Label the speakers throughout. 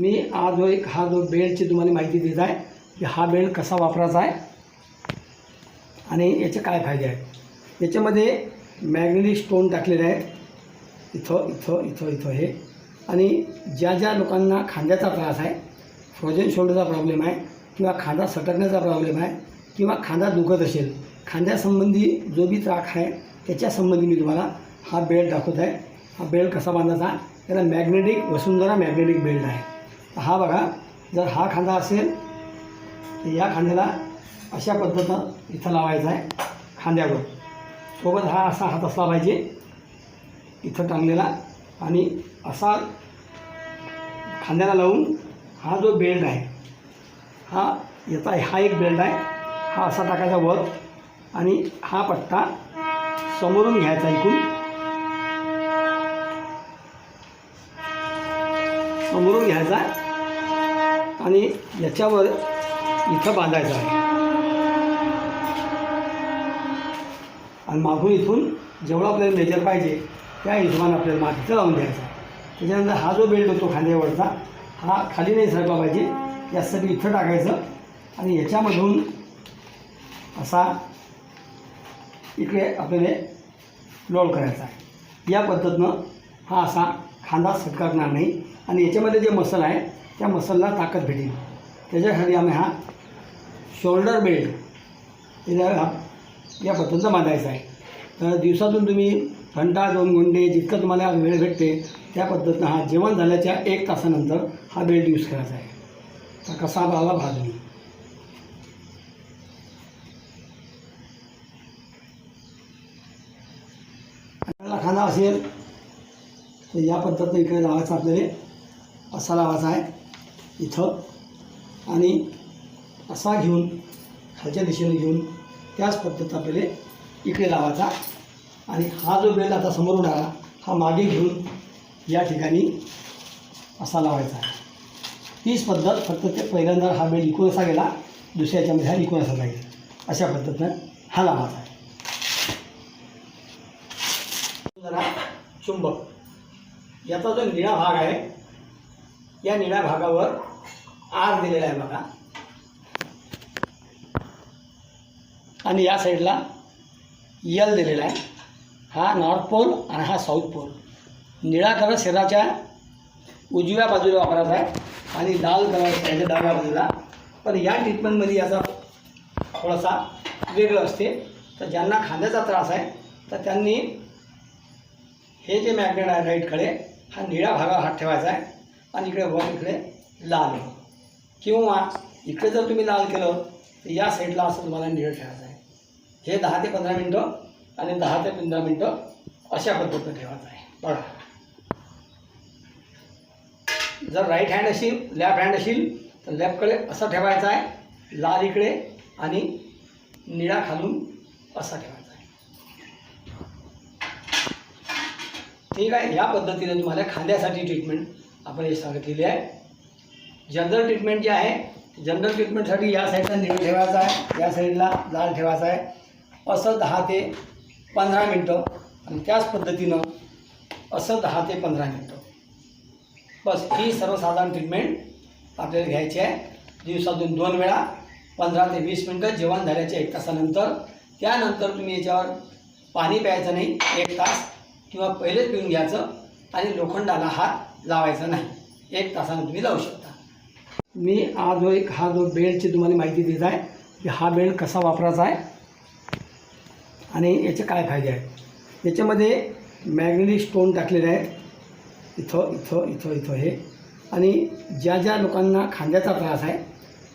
Speaker 1: मी आज जो एक हा जो बेल्टची तुम्हाला माहिती देत आहे की हा बेल्ट कसा वापरायचा आहे आणि याचे काय फायदे आहेत. याच्यामध्ये मॅग्नेटिक स्टोन टाकलेले आहेत. इथं इथं इथं इथं हे. आणि ज्या ज्या लोकांना खांद्याचा त्रास आहे फ्रोजन शोल्डरचा प्रॉब्लेम आहे किंवा खांदा सटकण्याचा प्रॉब्लेम आहे किंवा खांदा दुखत असेल खांद्यासंबंधी जो बी त्राक आहे त्याच्यासंबंधी मी तुम्हाला हा बेल्ट दाखवत आहे. हा बेल्ट कसा बांधायचा? त्याला मॅग्नेटिक वसुंधरा मॅग्नेटिक बेल्ट आहे. हा बघा जर हा खांदा असेल तर या खांद्याला अशा पद्धतीनं इथं लावायचा आहे खांद्यावर. सोबत हा असा हात असला पाहिजे इथं टांगलेला. आणि असा खांद्याला लावून हा जो बेल्ट आहे हा याचा हा एक बेल्ट आहे हा असा टाकायचा वर. आणि हा पट्टा समोरून घ्यायचा इकून समोरून घ्यायचा. आणि याच्यावर इथं बांधायचं आहे. आणि मागून इथून जेवढं आपल्याला मेजर पाहिजे त्या हिशोबाने आपल्याला मातीचं लावून द्यायचा. त्याच्यानंतर हा जो बेल्ट होतो खांद्यावरचा हा खाली नाही सरकला पाहिजे. यासाठी इथं टाकायचं आणि याच्यामधून असा इकडे आपल्याला लोड करायचा आहे. या पद्धतीनं हा असा खांदा सटकारणार नाही. आणि याच्यामध्ये जे मसल आहे त्या मसलला ताकद भेटेल. त्याच्यासाठी आम्ही हा शोल्डर बेल्ट त्याच्या या पद्धतीनं बांधायचा आहे. तर दिवसातून तुम्ही घंटा दोन घंटे जितकं तुम्हाला वेळ भेटते त्या पद्धतीनं हा जेवण झाल्याच्या एक तासानंतर हा बेल्ट यूज करायचा आहे. तर कसा बाला भाजणी आपल्याला खाना असेल तर या पद्धतीनं इकडे लावायचा आपल्याला. असा लावायचा आहे. इथं. आणि असा घेऊन खालच्या दिशेने घेऊन त्याच पद्धत आपल्याला इकडे लावायचा. आणि हा जो बेल आता समोरून आला हा मागे घेऊन या ठिकाणी असा लावायचा. आहे तीच पद्धत फक्त ते पहिल्यांदा हा बेल इकून असा गेला दुसऱ्या याच्यामध्ये हा इकून असा जाईल. अशा पद्धतीनं हा लावायचा. आहे जरा चुंबक. याचा जो निळा भाग आहे या निळ्या भागावर आर दिलेला आहे बघा. आणि या साईडला यल दिलेला आहे. हा नॉर्थ पोल आणि हा साऊथ पोल निळा कलर शरीराच्या उजव्या बाजूला वापरायचा आहे आणि लाल कलर त्याच्या डाव्या बाजूला. पण या ट्रीटमेंटमध्ये याचा थोडासा वेगळं असते. तर ज्यांना खांद्याचा त्रास आहे तर त्यांनी हे जे मॅग्नेट आहे राईटकडे हा निळ्या भागावर हात ठेवायचा आहे. आणि इकडे वर इकडे लाल. किंवा इकडे जर तुम्ही लाल केलं तर या साईडला असं तुम्हाला निळ ठेवायचं आहे. हे दहा ते पंधरा मिनटं आणि दहा ते पंधरा मिनटं अशा पद्धतीनं ठेवायचं आहे. बघा. जर राईट हँड असेल लेफ्ट हँड असेल तर लेफ्टकडे असं ठेवायचं आहे. लाल इकडे आणि निळा खालून असा ठेवायचा आहे. ठीक आहे? या पद्धतीने तुम्हाला खांद्यासाठी ट्रीटमेंट आपण हे सांगितलेली आहे. जनरल ट्रीटमेंट जे आहे जनरल ट्रीटमेंटसाठी या साईडला निळ ठेवायचा आहे. या साईडला लाल ठेवायचा आहे. असं दहा ते पंधरा मिनटं. आणि त्याच पद्धतीनं असं दहा ते पंधरा मिनटं. बस ही सर्वसाधारण ट्रीटमेंट आपल्याला घ्यायची आहे. दिवसातून दोन वेळा पंधरा ते वीस मिनटं जेवण झाल्याच्या एक तासानंतर. त्यानंतर तुम्ही याच्यावर पाणी प्यायचं नाही एक तास किंवा पहिलेच पिऊन घ्यायचं आणि लोखंडाला हात लावायचा नाही. एक तासानं तुम्ही लावू शकता. मी आज जो एक हा जो बेल्टची तुम्हाला माहिती देत आहे की हा बेल्ट कसा वापरायचा आहे आणि याचे काय फायदे आहेत. याच्यामध्ये मॅग्नेटिक स्टोन टाकलेले आहेत. इथं इथं इथं इथं हे. आणि ज्या ज्या लोकांना खांद्याचा त्रास आहे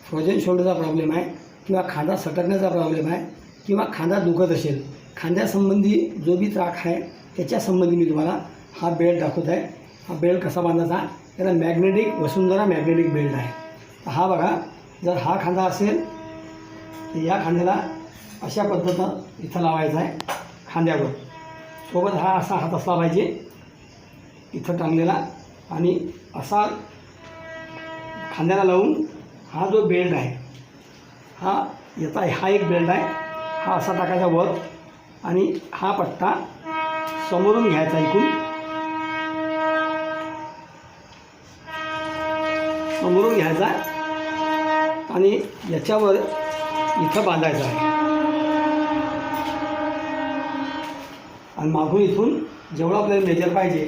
Speaker 1: फ्रोजन शोल्डरचा प्रॉब्लेम आहे किंवा खांदा सटकण्याचा प्रॉब्लेम आहे किंवा खांदा दुखत असेल खांद्यासंबंधी जो बी त्रास आहे त्याच्यासंबंधी मी तुम्हाला हा बेल्ट दाखवत आहे. हा बेल्ट कसा बांधायचा? त्याला मॅग्नेटिक वसुंधरा मॅग्नेटिक बेल्ट आहे. हा बघा जर हा खांदा असेल तर या खांद्याला अशा पद्धतीनं इथं लावायचा आहे खांद्यावर. सोबत हा असा हात असला पाहिजे इथं टांगलेला आणि असा खांद्याला लावून हा जो बेल्ट आहे हा याचा हा एक बेल्ट आहे हा असा टाकायचा वर आणि हा पट्टा समोरून घ्यायचा इकून समोरून घ्यायचा आणि याच्यावर इथं बांधायचं आहे. आणि मागून इथून जेवढं आपल्याला मेजर पाहिजे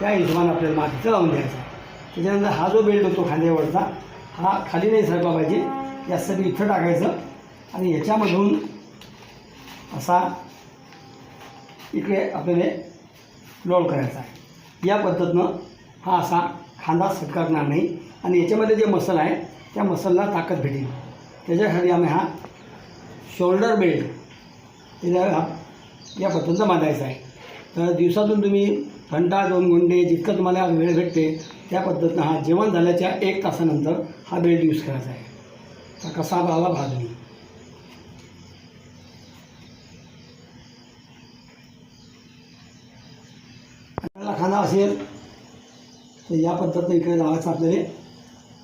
Speaker 1: त्या हिशोबाने आपल्याला मातीचं लावून द्यायचं त्याच्यानंतर हा जो बेल्ट होतो खांद्यावरचा हा खाली नाही सरकला पाहिजे. यासाठी इथं टाकायचं. आणि याच्यामधून असा इकडे आपल्याला लोड करायचा आहे. या पद्धतीनं हा असा खांदा सटकारणार नाही. आणि याच्यामध्ये जे मसल आहे त्या मसलला ताकद भेटेल. त्याच्यासाठी आम्ही हा शोल्डर बेल्ट त्याच्या हा या पद्धतीनं बांधायचा आहे. तर दिवसातून तुम्ही घंटा दोन घंटे जितकं तुम्हाला वेळ भेटते त्या पद्धतीनं हा जेवण झाल्याच्या एक तासानंतर हा बेल्ट यूज करायचा आहे. तर कसा आला भाजणी आपल्याला खाना असेल तर या पद्धतीनं इकडे लावायचा आपल्याला.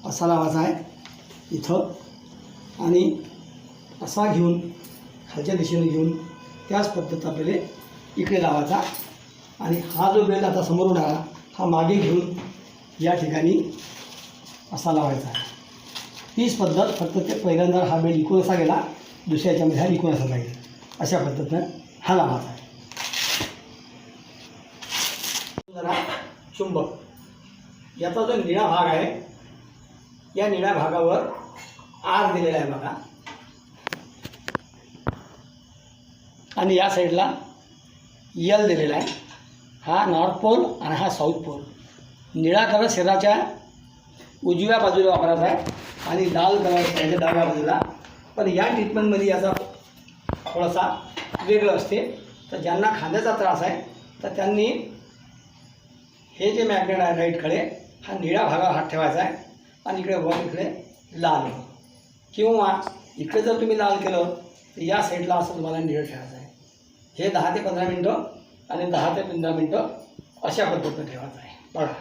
Speaker 1: असा लावायचा आहे. इथं. आणि असा घेऊन खालच्या दिशेने घेऊन त्याच पद्धत आपल्याला इकडे लावायचा. आणि हा जो बेल आता समोरून आला हा मागे घेऊन या ठिकाणी असा लावायचा. तीच पद्धत फक्त ते पहिल्यांदा हा बेल इकून असा गेला दुसऱ्या याच्यामध्ये हा इकून असा जाईल. अशा पद्धतीनं हा लावायचा. आहे जरा चुंबक. याचा जो निळा भाग आहे या निळ्या भागावर आर दिलेला आहे बघा. आणि या साईडला यल दिलेला आहे. हा नॉर्थ पोल आणि हा साऊथ पोल निळा कलर शरीराच्या उजव्या बाजूला वापरायचा आहे आणि लाल कलर त्याच्या डाव्या बाजूला. पण या ट्रीटमेंटमध्ये याचा थोडासा वेगळं असते. तर ज्यांना खांद्याचा त्रास आहे तर त्यांनी हे जे मॅग्नेट आहे राईटकडे हा निळ्या भागावर हात ठेवायचा आहे. आणि इकडे वर इकडे लाल. किंवा इकडे जर तुम्ही लाल केलं तर या साईडला असं तुम्हाला निळ ठेवायचं आहे. हे दहा ते पंधरा मिनटं आणि दहा ते पंधरा मिनटं अशा पद्धतीनं ठेवायचं आहे. बघा.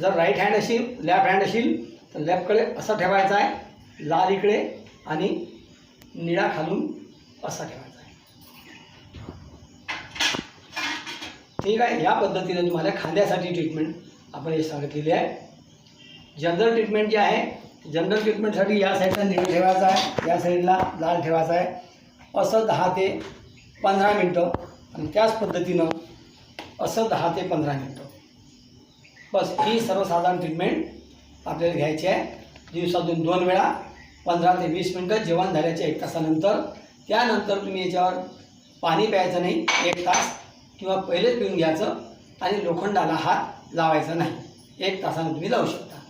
Speaker 1: जर राईट हँड असेल लेफ्ट हँड असेल तर लेफ्टकडे असं ठेवायचं आहे. लाल इकडे आणि निळा खालून असा ठेवायचा आहे. ठीक आहे? या पद्धतीने तुम्हाला खांद्यासाठी ट्रीटमेंट आपण हे सांगितलेली आहे. जनरल ट्रीटमेंट जी आहे जनरल ट्रीटमेंटसाठी या साईडला निळ ठेवायचा आहे या साईडला लाल ठेवायचा आहे. असं दहा ते पंधरा मिनटं आणि त्याच पद्धतीनं असं दहा ते पंधरा मिनटं. बस ही सर्वसाधारण ट्रीटमेंट आपल्याला घ्यायची आहे. दिवसातून दोन वेळा पंधरा ते वीस मिनटं जेवण झाल्याच्या एक तासानंतर. त्यानंतर तुम्ही याच्यावर पाणी प्यायचं नाही एक तास किंवा पहिलेच पिऊन घ्यायचं आणि लोखंडाला हात लावायचा नाही. एक तासानं तुम्ही लावू शकता.